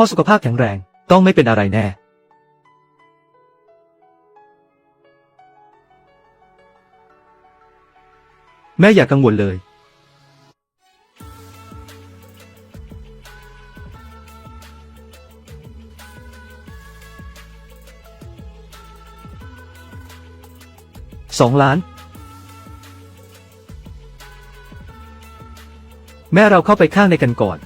พ่อสุขภาพแข็งแรงต้องไม่เป็นอะไรแน่ แม่อย่ากังวลเลย สองล้าน แม่เราเข้าไปข้างในกันก่อน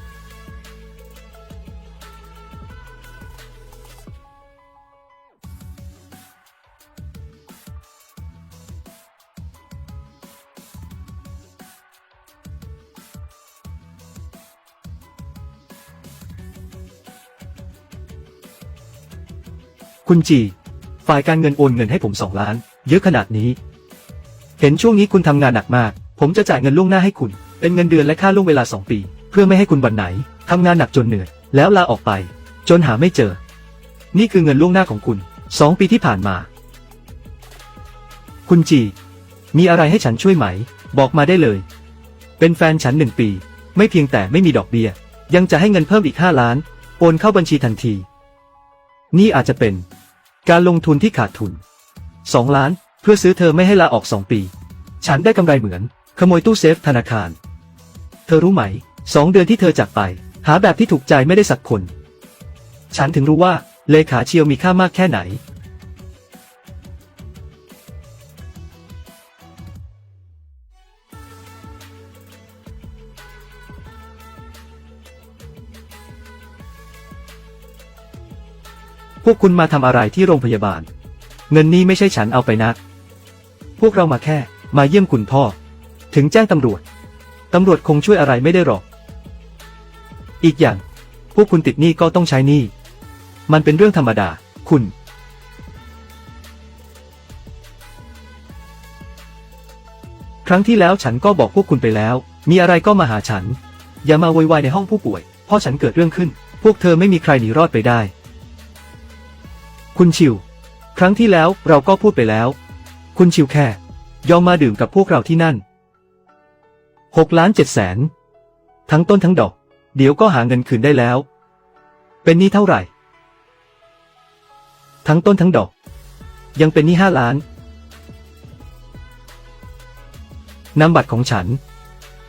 คุณจี ฝ่ายการเงินโอนเงินให้ผมสองล้าน เยอะขนาดนี้ เห็นช่วงนี้คุณทำงานหนักมาก ผมจะจ่ายเงินล่วงหน้าให้คุณ เป็นเงินเดือนและค่าล่วงเวลาสองปี เพื่อไม่ให้คุณวันไหนทำงานหนักจนเหนื่อย แล้วลาออกไป จนหาไม่เจอ นี่คือเงินล่วงหน้าของคุณสองปีที่ผ่านมา คุณจี มีอะไรให้ฉันช่วยไหม บอกมาได้เลย เป็นแฟนฉันหนึ่งปี ไม่เพียงแต่ไม่มีดอกเบี้ย ยังจะให้เงินเพิ่มอีกห้าล้าน โอนเข้าบัญชีทันที นี่อาจจะเป็นการลงทุนที่ขาดทุน 2 ล้าน เพื่อซื้อเธอไม่ให้ลาออก 2 ปี ฉันได้กำไรเหมือน ขโมยตู้เซฟธนาคาร เธอรู้ไหม 2 เดือนที่เธอจากไป หาแบบที่ถูกใจไม่ได้สักคน ฉันถึงรู้ว่าเลขาเชียวมีค่ามากแค่ไหน พวกคุณมาทำอะไรที่โรงพยาบาล เงินนี้ไม่ใช่ฉันเอาไปนะ พวกเรามาแค่ มาเยี่ยมคุณพ่อ ถึงแจ้งตำรวจ ตำรวจคงช่วยอะไรไม่ได้หรอก อีกอย่าง พวกคุณติดหนี้ก็ต้องใช้หนี้ มันเป็นเรื่องธรรมดา คุณ ครั้งที่แล้วฉันก็บอกพวกคุณไปแล้ว มีอะไรก็มาหาฉัน อย่ามาโวยวายในห้องผู้ป่วยพราะฉันเกิดเรื่องขึ้น พวกเธอไม่มีใครหนีรอดไปได้ คุณชิว ครั้งที่แล้วเราก็พูดไปแล้ว คุณชิวแค่ ยอมมาดื่มกับพวกเราที่นั่นหกล้านเจ็ดแสน ทั้งต้นทั้งดอก เดี๋ยวก็หาเงินคืนได้แล้ว เป็นหนี้เท่าไหร่ ทั้งต้นทั้งดอก ยังเป็นหนี้ห้าล้านนำบัตรของฉัน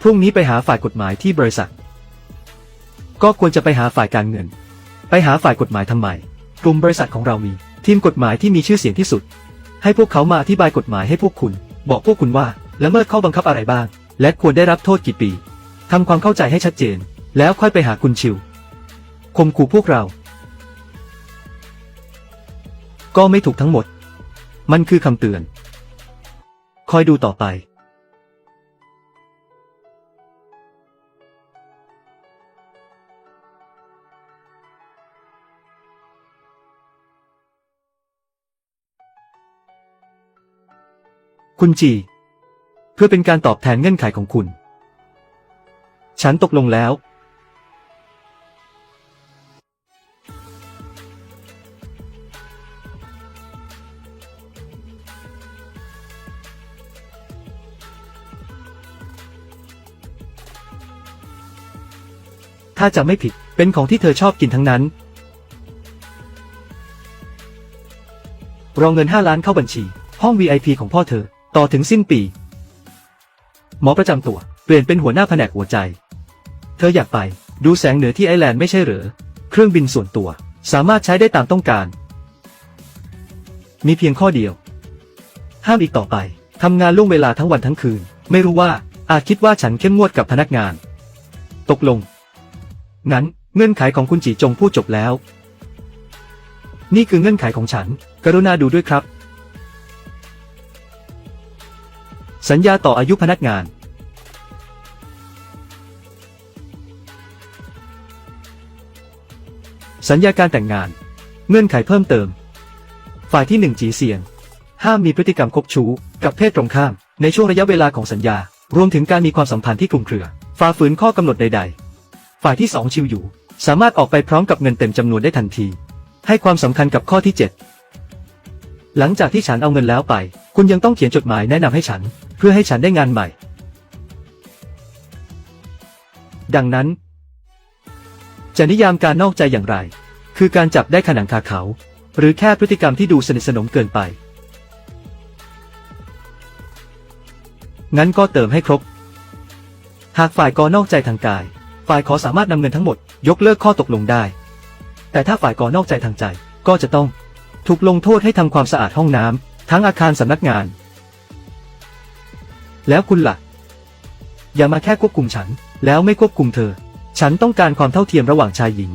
พรุ่งนี้ไปหาฝ่ายกฎหมายที่บริษัท ก็ควรจะไปหาฝ่ายการเงิน ไปหาฝ่ายกฎหมายทำไม กลุ่มบริษัทของเรามี ทีมกฎหมายที่มีชื่อเสียงที่สุด ให้พวกเขามาอธิบายกฎหมายให้พวกคุณ บอกพวกคุณว่าละเมิดข้อบังคับอะไรบ้าง และควรได้รับโทษกี่ปีทำความเข้าใจให้ชัดเจน แล้วค่อยไปหาคุณชิวคมขู่พวกเรา ก็ไม่ถูกทั้งหมด มันคือคำเตือน คอยดูต่อไป คุณจี เพื่อเป็นการตอบแทนเงื่อนไขของคุณ ฉันตกลงแล้ว ถ้าจะไม่ผิดเป็นของที่เธอชอบกินทั้งนั้น รองเงิน 5 ล้านเข้าบัญชี ห้อง VIP ของพ่อเธอ ต่อถึงสิ้นปี หมอประจำตัว เปลี่ยนเป็นหัวหน้าแผนกหัวใจ เธออยากไป ดูแสงเหนือที่ไอแลนด์ไม่ใช่เหรอ เครื่องบินส่วนตัว สามารถใช้ได้ตามต้องการ มีเพียงข้อเดียว ห้ามอีกต่อไปทำงานล่วงเวลาทั้งวันทั้งคืน ไม่รู้ว่าอาจคิดว่าฉันเข้มงวดกับพนักงาน ตกลง งั้นเงื่อนไขของคุณจีจงพูดจบแล้ว นี่คือเงื่อนไขของฉัน กรุณาดูด้วยครับ สัญญาต่ออายุพนักงาน สัญญาการแต่งงาน เงื่อนไขเพิ่มเติม ฝ่ายที่หนึ่งจีเซียง ห้ามมีพฤติกรรมคบชู้ กับเพศตรงข้าม ในช่วงระยะเวลาของสัญญา รวมถึงการมีความสัมพันธ์ที่คลุมเครือ ฝ่าฝืนข้อกำหนดใด ๆ ฝ่ายที่สองชิวอยู่ สามารถออกไปพร้อมกับเงินเต็มจำนวนได้ทันที ให้ความสำคัญกับข้อที่ 7 หลังจากที่ฉันเอาเงินแล้วไป คุณยังต้องเขียนจดหมายแนะนำให้ฉัน เพื่อให้ฉันได้งานใหม่ ดังนั้น จะนิยามการนอกใจอย่างไร คือการจับได้ขนังคาเขา หรือแค่พฤติกรรมที่ดูสนิทสนมเกินไป งั้นก็เติมให้ครบ หากฝ่ายกอนอกใจทางกาย ฝ่ายขอสามารถนำเงินทั้งหมด ยกเลิกข้อตกลงได้ แต่ถ้าฝ่ายกอนอกใจทางใจก็จะต้อง ถูกลงโทษให้ทำความสะอาดห้องน้ำทั้งอาคารสำนักงาน แล้วคุณล่ะ อย่ามาแค่ควบคุมฉัน แล้วไม่ควบคุมเธอ ฉันต้องการความเท่าเทียมระหว่างชายหญิง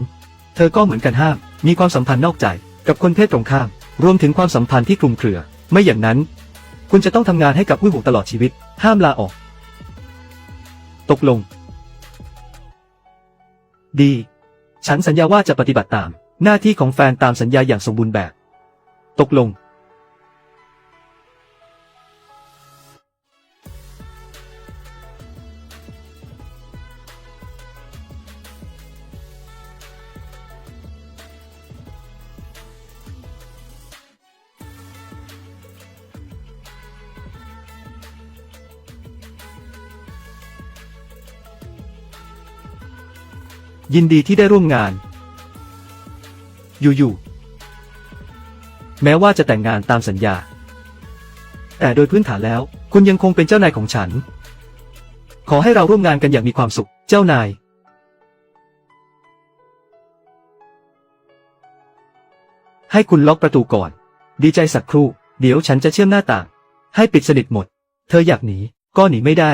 เธอก็เหมือนกันห้าม มีความสัมพันธ์นอกใจ กับคนเพศตรงข้าม รวมถึงความสัมพันธ์ที่คลุมเครือ ไม่อย่างนั้น คุณจะต้องทำงานให้กับผู้หูตลอดชีวิต ห้ามลาออก ตกลง ดี ฉันสัญญาว่าจะปฏิบัติตาม หน้าที่ของแฟนตามสัญญาอย่างสมบูรณ์แบบ ตกลง ยินดีที่ได้ร่วมงาน อยู่ๆแม้ว่าจะแต่งงานตามสัญญา แต่โดยพื้นฐานแล้ว คุณยังคงเป็นเจ้านายของฉัน ขอให้เราร่วมงานกันอย่างมีความสุข เจ้านาย ให้คุณล็อกประตูก่อน ดีใจสักครู่ เดี๋ยวฉันจะเชื่อมหน้าต่าง ให้ปิดสนิทหมด เธออยากหนี ก็หนีไม่ได้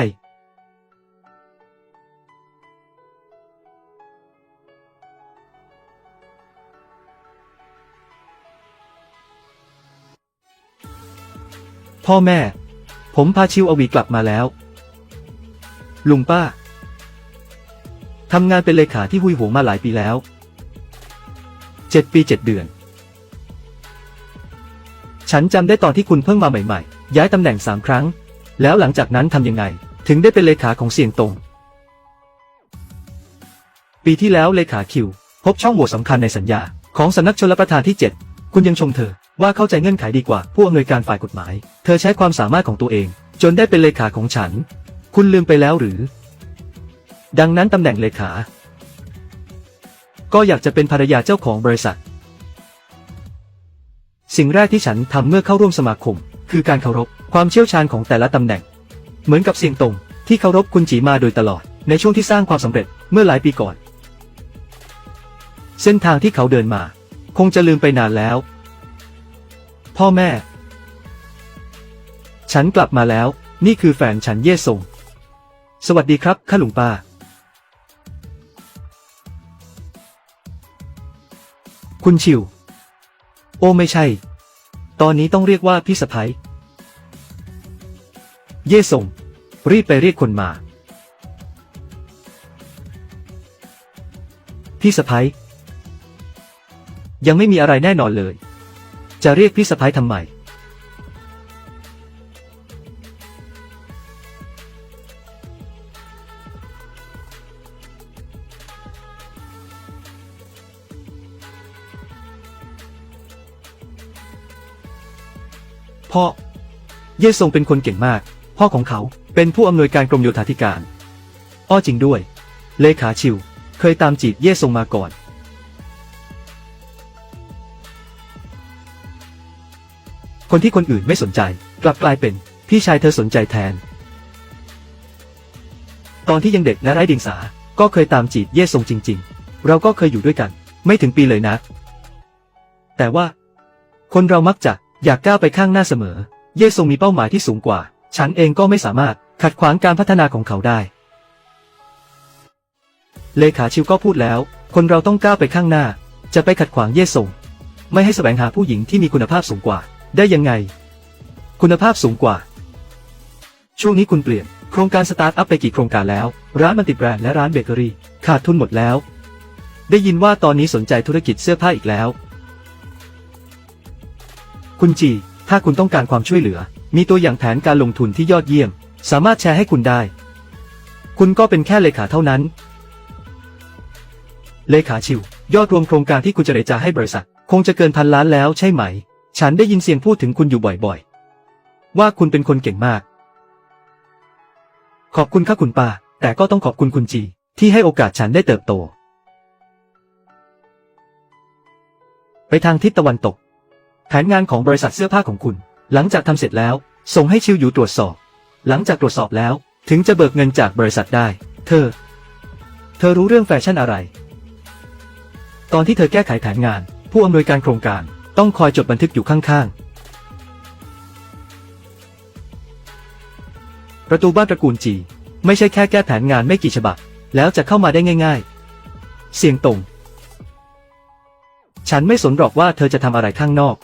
พ่อแม่ ผมพาชิวอวีกลับมาแล้ว ลุงป้าทำงานเป็นเลขาที่หุยหวงมาหลายปีแล้ว เจ็ดปีเจ็ดเดือน ฉันจำได้ตอนที่คุณเพิ่งมาใหม่ๆ ย้ายตำแหน่งสามครั้ง แล้วหลังจากนั้นทำยังไง ถึงได้เป็นเลขาของเสียงตง ปีที่แล้วเลขาคิว พบช่องโหว่สำคัญในสัญญา ของสำนักชลประทานที่ 7 คุณยังชมเธอ ว่าเข้าใจเงื่อนไขดีกว่าผู้อำนวยการฝ่ายกฎหมาย เธอใช้ความสามารถของตัวเอง จนได้เป็นเลขาของฉัน คุณลืมไปแล้วหรือ ดังนั้นตำแหน่งเลขา ก็อยากจะเป็นภรรยาเจ้าของบริษัท สิ่งแรกที่ฉันทำเมื่อเข้าร่วมสมาคม คือการเคารพความเชี่ยวชาญของแต่ละตำแหน่ง เหมือนกับเสียงตรงที่เคารพคุณจีมาโดยตลอด ในช่วงที่สร้างความสำเร็จเมื่อหลายปีก่อน เส้นทางที่เขาเดินมา คงจะลืมไปนานแล้ว พ่อแม่ ฉันกลับมาแล้ว นี่คือแฟนฉันเย่ซงสวัสดีครับข้าหลวงป้า คุณชิว โอ้ไม่ใช่ ตอนนี้ต้องเรียกว่าพี่สะพ้ยเย่ซงรีบไปเรียกคนมา พี่สะพ้ยยังไม่มีอะไรแน่นอนเลย จะเรียกพี่สะพ้ายทำไม พ่อ เย่ซงเป็นคนเก่งมาก พ่อของเขาเป็นผู้อำนวยการกรมโยธาธิการ อ้อจริงด้วย เลขาชิว เคยตามจีบเย่ซงมาก่อน คนที่คนอื่นไม่สนใจ กลับกลายเป็นพี่ชายเธอสนใจแทน ตอนที่ยังเด็กและไร้เดียงสา ก็เคยตามจีบเย่ซงจริง ๆ เราก็เคยอยู่ด้วยกัน ไม่ถึงปีเลยนะ แต่ว่า คนเรามักจะอยากก้าวไปข้างหน้าเสมอ เย่ซงมีเป้าหมายที่สูงกว่า ฉันเองก็ไม่สามารถขัดขวางการพัฒนาของเขาได้ เลขาชิวก็พูดแล้ว คนเราต้องก้าวไปข้างหน้า จะไปขัดขวางเย่ซงไม่ให้แสวงหาผู้หญิงที่มีคุณภาพสูงกว่า ได้ยังไง คุณภาพสูงกว่า ช่วงนี้คุณเปลี่ยน โครงการสตาร์ทอัพไปกี่โครงการแล้ว ร้านมันติแบรนด์และร้านเบเกอรี่ ขาดทุนหมดแล้ว ได้ยินว่าตอนนี้สนใจธุรกิจเสื้อผ้าอีกแล้ว คุณจี ถ้าคุณต้องการความช่วยเหลือ มีตัวอย่างแผนการลงทุนที่ยอดเยี่ยม สามารถแชร์ให้คุณได้ คุณก็เป็นแค่เลขาเท่านั้น เลขาชิว ยอดรวมโครงการที่คุณจะเรจาให้บริษัท คงจะเกินพันล้านแล้วใช่ไหม ฉันได้ยินเสียงพูดถึงคุณอยู่บ่อยๆ ว่าคุณเป็นคนเก่งมาก ขอบคุณค่ะคุณป้า แต่ก็ต้องขอบคุณคุณจี ที่ให้โอกาสฉันได้เติบโต ไปทางทิศตะวันตก แผนงานของบริษัทเสื้อผ้าของคุณ หลังจากทำเสร็จแล้ว ส่งให้ชิวอยู่ตรวจสอบ หลังจากตรวจสอบแล้ว ถึงจะเบิกเงินจากบริษัทได้ เธอ เธอรู้เรื่องแฟชั่นอะไร ตอนที่เธอแก้ไขแผนงาน ผู้อำนวยการโครงการ ต้องคอยจดบันทึกอยู่ข้างๆ ประตูบ้านตระกูลจี ไม่ใช่แค่แก้แผนงานไม่กี่ฉบับ แล้วจะเข้ามาได้ง่าย ๆ เสียงตรง ฉันไม่สนหรอกว่าเธอจะทำอะไรข้างนอก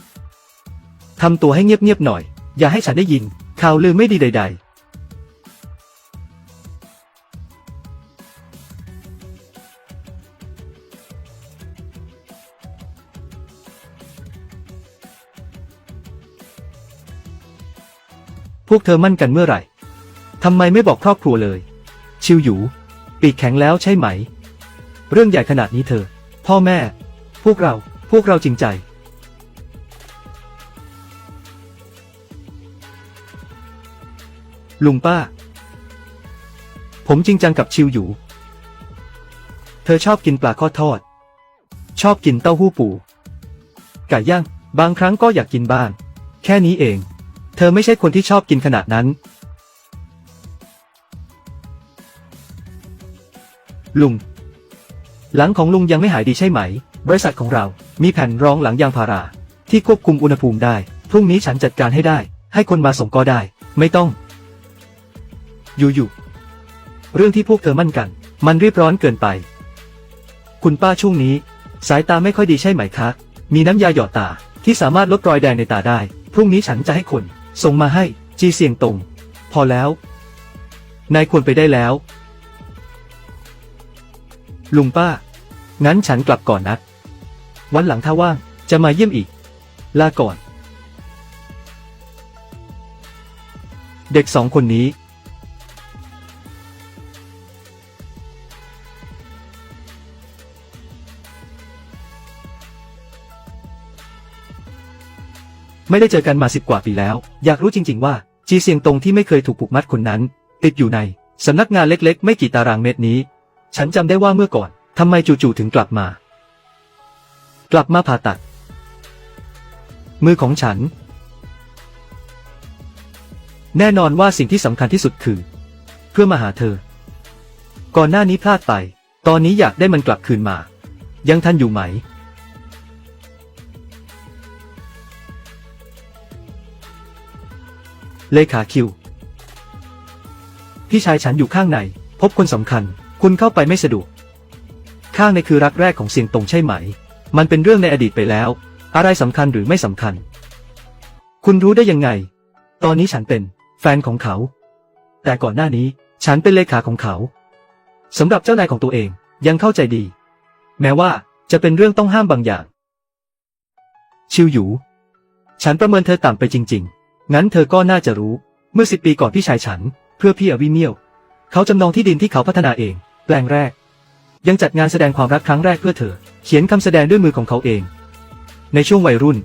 ทำตัวให้เงียบๆหน่อย อย่าให้ฉันได้ยินข่าวลือไม่ดีใด ๆ พวกเธอมั่นกันเมื่อไหร่ ทำไมไม่บอกครอบครัวเลย ชิวหยูปีกแข็งแล้วใช่ไหม เรื่องใหญ่ขนาดนี้เธอ พ่อแม่ พวกเรา พวกเราจริงใจ ลุงป้า ผมจริงจังกับชิวอยู่ เธอชอบกินปลาข้อทอด ชอบกินเต้าหู้ปู ไก่ย่าง บางครั้งก็อยากกินบ้าง แค่นี้เอง เธอไม่ใช่คนที่ชอบกินขนาดนั้น ลุง หลังของลุงยังไม่หายดีใช่ไหม บริษัทของเรา มีแผ่นรองหลังยางพารา ที่ควบคุมอุณหภูมิได้ พรุ่งนี้ฉันจัดการให้ได้ ให้คนมาส่งก็ได้ ไม่ต้อง อยู่ๆ เรื่องที่พวกเธอมั่นกัน มันรีบร้อนเกินไป คุณป้าช่วงนี้ สายตาไม่ค่อยดีใช่ไหมคะ มีน้ำยาหยอดตาที่สามารถลดรอยแดงในตาได้ พรุ่งนี้ฉันจะให้คน ส่งมาให้ จีเสียงตง พอแล้ว นายควรไปได้แล้ว ลุงป้า งั้นฉันกลับก่อนนะ วันหลังถ้าว่าง จะมาเยี่ยมอีก ลาก่อน เด็กสองคนนี้ ไม่ได้เจอกันมาสิบกว่าปีแล้ว อยากรู้จริง ๆ ว่า จีเซียงตงที่ไม่เคยถูกผูกมัดคนนั้น ติดอยู่ในสำนักงานเล็ก ๆ ไม่กี่ตารางเมตรนี้ ฉันจำได้ว่าเมื่อก่อนทำไมจู่ๆถึงกลับมา กลับมาผ่าตัด มือของฉัน แน่นอนว่าสิ่งที่สำคัญที่สุดคือ เพื่อมาหาเธอ ก่อนหน้านี้พลาดไป ตอนนี้อยากได้มันกลับคืนมา ยังทันอยู่ไหม เลขาคิว พี่ชายฉันอยู่ข้างใน พบคนสำคัญ คุณเข้าไปไม่สะดวก ข้างในคือรักแรกของเสียงตรงใช่ไหม มันเป็นเรื่องในอดีตไปแล้ว อะไรสำคัญหรือไม่สำคัญ คุณรู้ได้ยังไง ตอนนี้ฉันเป็น แฟนของเขา แต่ก่อนหน้านี้ ฉันเป็นเลขาของเขาสำหรับเจ้านายของตัวเองยังเข้าใจดี แม้ว่าจะเป็นเรื่องต้องห้ามบางอย่าง ชิวหยูฉันประเมินเธอต่ำไปจริง ๆ งั้นเธอก็น่าจะรู้ เมื่อสิบปีก่อนพี่ชายฉัน เพื่อพี่อวิเมียว เขาจำนองที่ดินที่เขาพัฒนาเอง แปลงแรก ยังจัดงานแสดงความรักครั้งแรกเพื่อเธอ เขียนคำแสดงด้วยมือของเขาเอง ในช่วงวัยรุ่น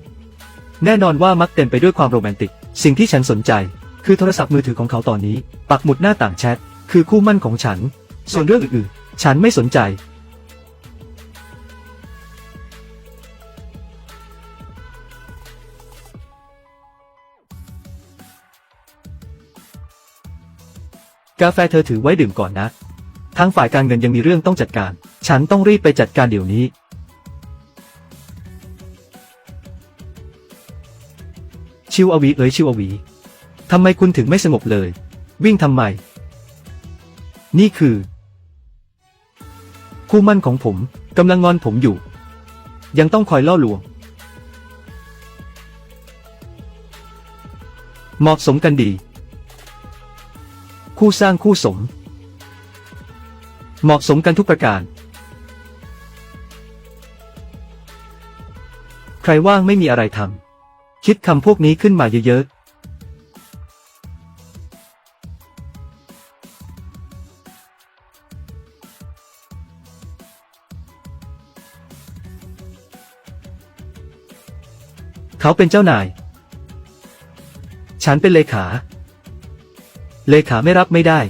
แน่นอนว่ามักเต็มไปด้วยความโรแมนติก สิ่งที่ฉันสนใจ คือโทรศัพท์มือถือของเขาตอนนี้ ปักหมุดหน้าต่างแชท คือคู่มั่นของฉัน ส่วนเรื่องอื่นๆ ฉันไม่สนใจ กาแฟเธอถือไว้ดื่มก่อนนะ ทางฝ่ายการเงินยังมีเรื่องต้องจัดการ ฉันต้องรีบไปจัดการเดี๋ยวนี้ ชิวอวีเอ๋ยชิวอวีทำไมคุณถึงไม่สงบเลย วิ่งทำไม นี่คือ คู่มั่นของผมกำลังงอนผมอยู่ ยังต้องคอยล่อลวง เหมาะสมกันดี คู่สร้างคู่สม เหมาะสมกันทุกประการ ใครว่างไม่มีอะไรทำคิดคำพวกนี้ขึ้นมาเยอะๆ เขาเป็นเจ้านาย ฉันเป็นเลขา เลขาไม่รับไม่ได้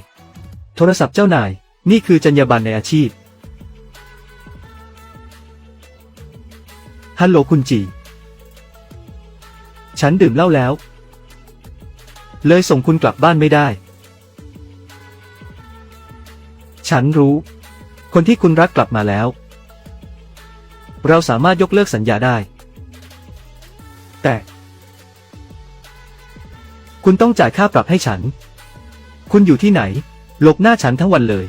โทรศัพท์เจ้านาย นี่คือจรรยาบรรณในอาชีพ ฮัลโหลคุณจี ฉันดื่มเหล้าแล้ว เลยส่งคุณกลับบ้านไม่ได้ ฉันรู้ คนที่คุณรักกลับมาแล้ว เราสามารถยกเลิกสัญญาได้ แต่ คุณต้องจ่ายค่าปรับให้ฉัน คุณอยู่ที่ไหน หลบหน้าฉันทั้งวันเลย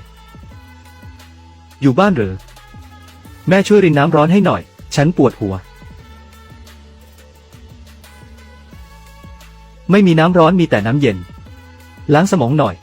อยู่บ้านเหรอแม่ช่วยรินน้ำร้อนให้หน่อย ฉันปวดหัว ไม่มีน้ำร้อนมีแต่น้ำเย็น ล้างสมองหน่อย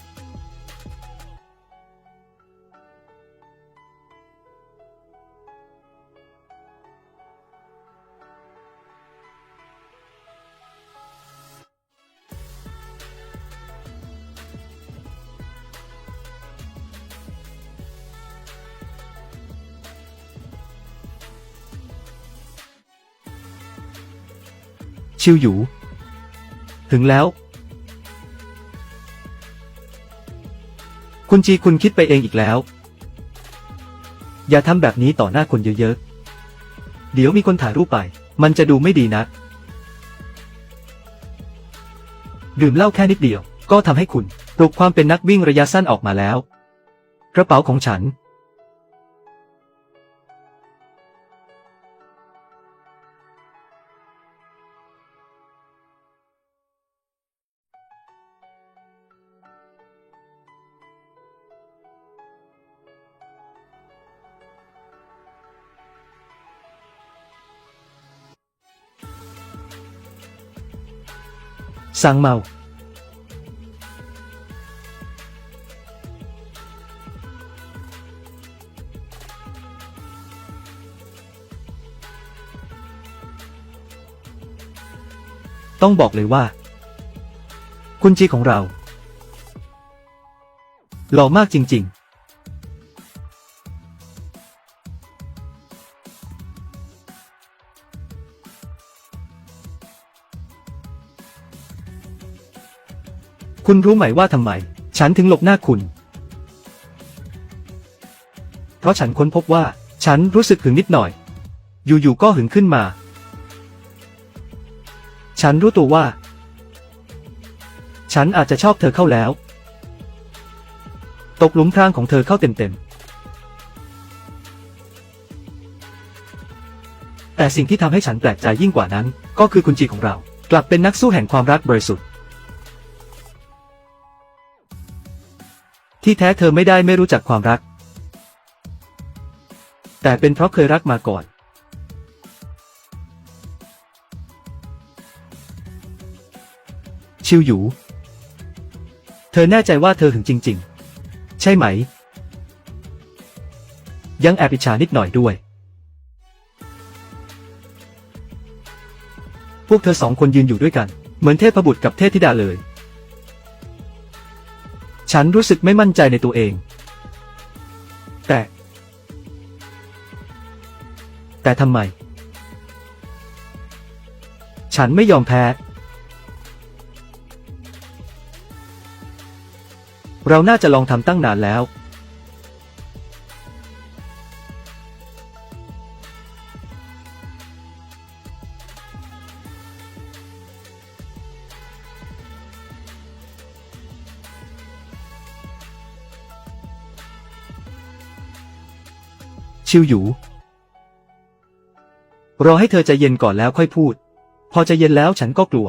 ชิวหยูถึงแล้ว คุณจีคุณคิดไปเองอีกแล้ว อย่าทำแบบนี้ต่อหน้าคนเยอะๆ เดี๋ยวมีคนถ่ายรูปไป มันจะดูไม่ดีนะดื่มเหล้าแค่นิดเดียว ก็ทำให้คุณปลุกความเป็นนักวิ่งระยะสั้นออกมาแล้ว กระเป๋าของฉัน สั่งเมาต้องบอกเลยว่า คุณจีของเรา หล่อมากจริง ๆ คุณรู้ไหมว่าทำไม ฉันถึงหลบหน้าคุณ เพราะฉันค้นพบว่า ฉันรู้สึกหึงนิดหน่อย อยู่ๆก็หึงขึ้นมา ฉันรู้ตัวว่า ฉันอาจจะชอบเธอเข้าแล้ว ตกหลุมพรางของเธอเข้าเต็มๆ แต่สิ่งที่ทำให้ฉันแปลกใจยิ่งกว่านั้น ก็คือคุณจีของเรา กลับเป็นนักสู้แห่งความรักบริสุทธิ์ ที่แท้เธอไม่ได้ไม่รู้จักความรัก แต่เป็นเพราะเคยรักมาก่อน ชิวหยูเธอแน่ใจว่าเธอหึงจริง ๆ ใช่ไหม ยังแอบอิจฉานิดหน่อยด้วย พวกเธอสองคนยืนอยู่ด้วยกัน เหมือนเทพบุตรกับเทพธิดาเลย ฉันรู้สึกไม่มั่นใจในตัวเอง แต่ แต่ทำไม ฉันไม่ยอมแพ้ เราน่าจะลองทำตั้งนานแล้ว ชิวหยูรอให้เธอใจเย็นก่อนแล้วค่อยพูด พอใจเย็นแล้วฉันก็กลัว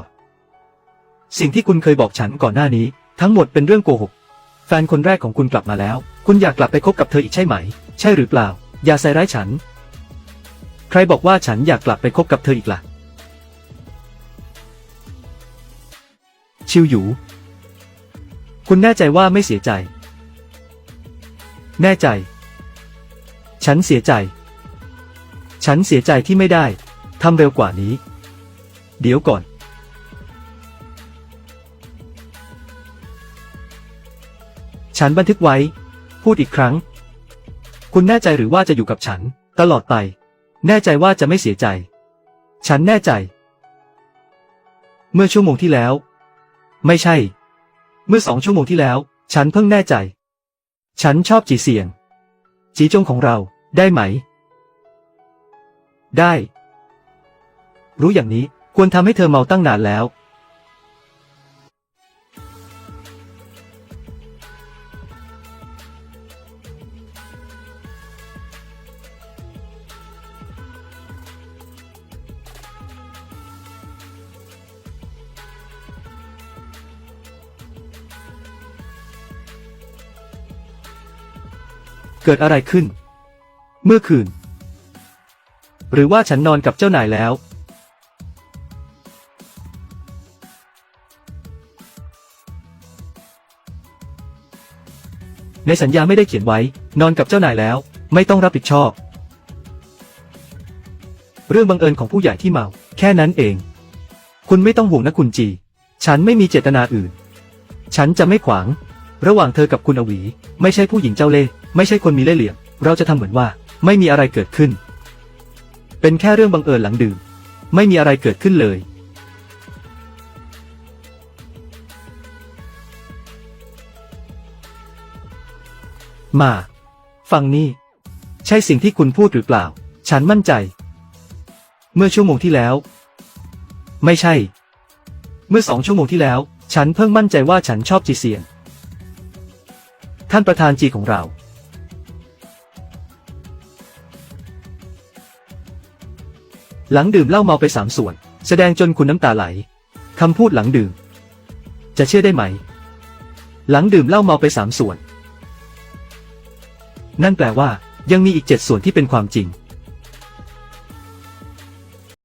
สิ่งที่คุณเคยบอกฉันก่อนหน้านี้ ทั้งหมดเป็นเรื่องโกหก แฟนคนแรกของคุณกลับมาแล้ว คุณอยากกลับไปคบกับเธออีกใช่ไหม ใช่หรือเปล่า อย่าใส่ร้ายฉัน ใครบอกว่าฉันอยากกลับไปคบกับเธออีกล่ะ ชิวหยูคุณแน่ใจว่าไม่เสียใจ แน่ใจ ฉันเสียใจ ฉันเสียใจที่ไม่ได้ทำเร็วกว่านี้ เดี๋ยวก่อน ฉันบันทึกไว้ พูดอีกครั้ง คุณแน่ใจหรือว่าจะอยู่กับฉัน ตลอดไป แน่ใจว่าจะไม่เสียใจ ฉันแน่ใจ เมื่อชั่วโมงที่แล้ว ไม่ใช่ เมื่อสองชั่วโมงที่แล้ว ฉันเพิ่งแน่ใจ ฉันชอบจีเสียง จีจงของเราได้ไหม ได้ รู้อย่างนี้ควรทำให้เธอเมาตั้งนานแล้ว เกิดอะไรขึ้น เมื่อคืน หรือว่าฉันนอนกับเจ้านายแล้ว ในสัญญาไม่ได้เขียนไว้ นอนกับเจ้านายแล้ว ไม่ต้องรับผิดชอบ เรื่องบังเอิญของผู้ใหญ่ที่เมา แค่นั้นเอง คุณไม่ต้องห่วงนะคุณจี ฉันไม่มีเจตนาอื่น ฉันจะไม่ขวาง ระหว่างเธอกับคุณอวี ไม่ใช่ผู้หญิงเจ้าเล่ห์ ไม่ใช่คนมีเล่ห์เหลี่ยม เราจะทำเหมือนว่าไม่มีอะไรเกิดขึ้น เป็นแค่เรื่องบังเอิญหลังดื่ม ไม่มีอะไรเกิดขึ้นเลย มา ฟังนี่ ใช่สิ่งที่คุณพูดหรือเปล่า ฉันมั่นใจ เมื่อชั่วโมงที่แล้ว ไม่ใช่ เมื่อสองชั่วโมงที่แล้ว ฉันเพิ่งมั่นใจว่าฉันชอบจีเซียน ท่านประธานจีของเรา หลังดื่มเหล้าเมาไปสามส่วน แสดงจนคุณน้ำตาไหลคำพูดหลังดื่ม จะเชื่อได้ไหม หลังดื่มเหล้าเมาไปสามส่วน นั่นแปลว่า ยังมีอีกเจ็ดส่วนที่เป็นความจริง